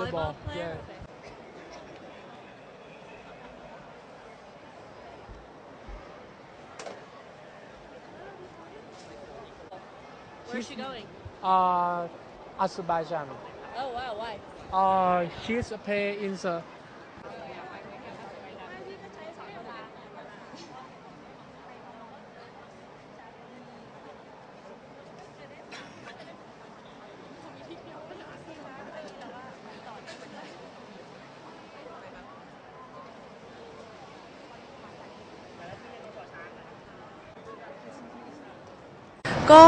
volleyball. player? Yeah. Okay. Where's she going? Uh, Azerbaijan. Oh wow, why? Uh, she's a play in the ก็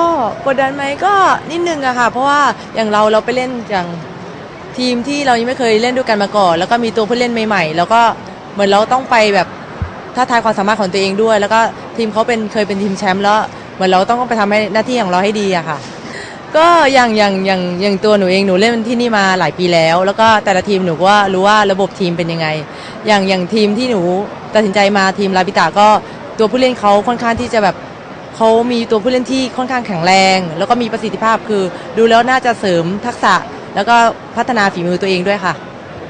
กดดันไหมก็นิดนึงอะค่ะ เพราะว่าอย่างเราเราไปเล่นอย่างทีมที่เรายังไม่เคยเล่นด้วยกันมาก่อน แล้วก็มีตัวผู้เล่นใหม่ๆ แล้วก็เหมือนเราต้องไปแบบท้าทายความสามารถของตัวเองด้วย แล้วก็ทีมเขาเป็นเคยเป็นทีมแชมป์แล้วเหมือนเราต้องไปทำให้หน้าที่ของเราให้ดีอะค่ะ ก็อย่างอย่างอย่างอย่างตัวหนูเองหนูเล่นที่นี่มาหลายปีแล้ว แล้วก็แต่ละทีมหนูก็รู้ว่าระบบทีมเป็นยังไง อย่างอย่างทีมที่หนูตัดสินใจมาทีมลาบิตาก็ตัวผู้เล่นเขาค่อนข้างที่จะแบบ เขามีตัวผู้เล่นที่ค่อนข้างแข็งแรง แล้วก็มีประสิทธิภาพคือ ดูแล้วน่าจะเสริมทักษะ แล้วก็พัฒนาฝีมือตัวเองด้วยค่ะ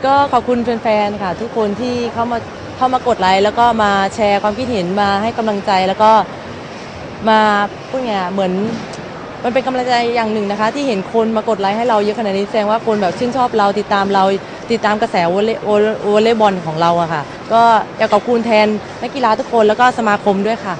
ก็ขอบคุณแฟนๆค่ะ ทุกคนที่เข้ามาเข้ามากดไลค์แล้วก็มาแชร์ความคิดเห็นมาให้กำลังใจแล้วก็มาพูดไงเหมือนมันเป็นกำลังใจอย่างหนึ่งนะคะ ที่เห็นคนมากดไลค์ให้เราเยอะขนาดนี้แสดงว่าคนแบบชื่นชอบเราติดตามเราติดตามกระแสวอลเลย์บอลของเราอะค่ะ ก็อยากขอบคุณแทนนักกีฬาทุกคนแล้วก็สมาคมด้วยค่ะ